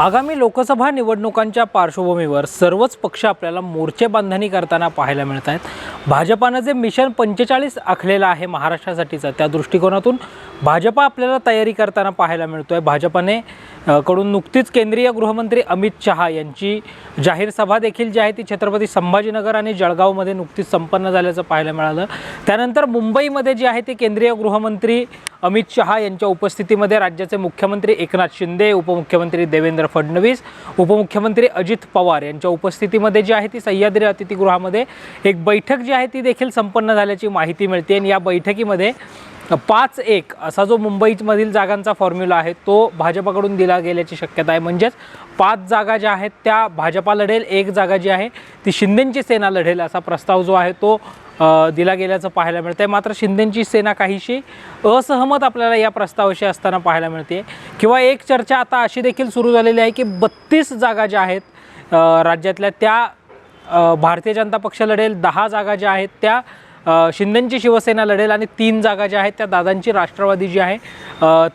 आगामी लोकसभा निवडणुकांच्या पार्श्वभूमीवर सर्वच पक्ष आपल्याला मोर्चे बांधणी करताना पाहायला मिळत आहेत भाजपानं जे मिशन पंचेचाळीस आखलेलं आहे महाराष्ट्रासाठीचं त्या दृष्टिकोनातून भाजपा आपल्याला तयारी करताना पाहायला मिळतो आहे भाजपाने कडून नुकतीच केंद्रीय गृहमंत्री अमित शहा यांची जाहीर सभा देखील जी आहे ती छत्रपती संभाजीनगर आणि जळगावमध्ये नुकतीच संपन्न झाल्याचं पाहायला मिळालं. त्यानंतर मुंबईमध्ये जे आहे ते केंद्रीय गृहमंत्री अमित शहा यांच्या उपस्थितीमध्ये राज्याचे मुख्यमंत्री एकनाथ शिंदे उपमुख्यमंत्री देवेंद्र फडणवीस उपमुख्यमंत्री अजित पवार यांच्या उपस्थितीमध्ये जी आहे ती सह्याद्री अतिथीगृहामध्ये एक बैठक जी आहे ती देखील संपन्न झाल्याची माहिती मिळते. आणि या बैठकीमध्ये पाच एक असा जो मुंबईमधील जागांचा फॉर्म्युला आहे तो भाजपाकडून दिला गेल्याची शक्यता आहे. म्हणजेच पाच जागा ज्या आहेत त्या भाजपा लढेल एक जागा जी आहे ती शिंदेंची सेना लढेल असा प्रस्ताव जो आहे तो दिला गेल्याचं पाहायला मिळतं आहे मात्र शिंदेंची सेना काहीशी असहमत आपल्याला या प्रस्तावाशी असताना पाहायला मिळते किंवा एक चर्चा आता अशी देखील सुरू झालेली आहे की बत्तीस जागा ज्या आहेत राज्यातल्या त्या भारतीय जनता पक्ष लढेल दहा जागा ज्या आहेत त्या शिंदेंची शिवसेना लढेल आणि तीन जागा ज्या आहेत त्या दादांची राष्ट्रवादी जी आहे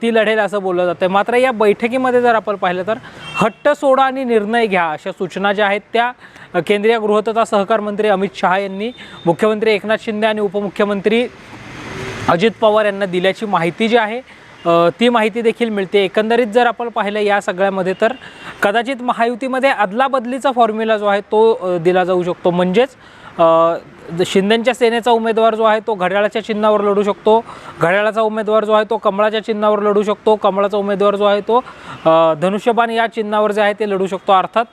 ती लढेल असं बोललं जातं मात्र या बैठकीमध्ये जर आपण पाहिलं तर हट्ट सोडा आणि निर्णय घ्या अशा सूचना ज्या आहेत त्या केंद्रीय गृहतथा सहकार मंत्री अमित शहा यांनी मुख्यमंत्री एकनाथ शिंदे आणि उपमुख्यमंत्री अजित पवार यांना दिल्याची माहिती जी आहे ती माहिती देखील मिळते. एकंदरीत जर आपण पाहिलं या सगळ्यामध्ये तर कदाचित महायुतीमध्ये अदलाबदलीचा फॉर्म्युला जो आहे तो दिला जाऊ शकतो. म्हणजेच अ, शिंदेंच्या सेनेचा उमेदवार जो आहे तो घड्याळाच्या चिन्हावर लढू शकतो. घड्याळाचा उमेदवार जो आहे तो कमळाच्या चिन्हावर लढू शकतो. कमळाचा उमेदवार जो आहे तो धनुष्यबाण या चिन्हावर जे आहे ते लढू शकतो. अर्थात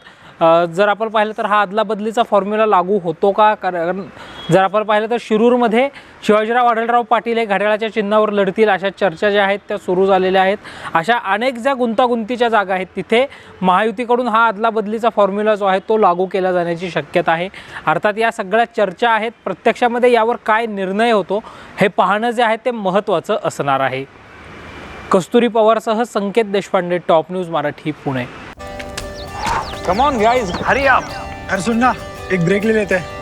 जर आपण पाहिलं तर हा अदलाबदलीचा फॉर्म्युला लागू होतो का? कारण जर आपण पाहिलं तर शिरूरमध्ये शिवाजीराव आढळराव पाटील हे घड्याळाच्या चिन्हावर लढतील अशा चर्चा ज्या आहेत त्या सुरू झालेल्या आहेत. अशा अनेक ज्या गुंतागुंतीच्या जागा आहेत तिथे महायुतीकडून हा अदलाबदलीचा फॉर्म्युला जो आहे तो लागू केला जाण्याची शक्यता आहे. अर्थात या सगळ्या चर्चा आहेत प्रत्यक्षामध्ये यावर काय निर्णय होतो हे पाहणं जे आहे ते महत्त्वाचं असणार आहे. Kasturi पवारसह Sanket Deshpande top news Marathi Pune. Come on guys Hari आप अरे सुन ना एक ब्रेक ले लेते हैं.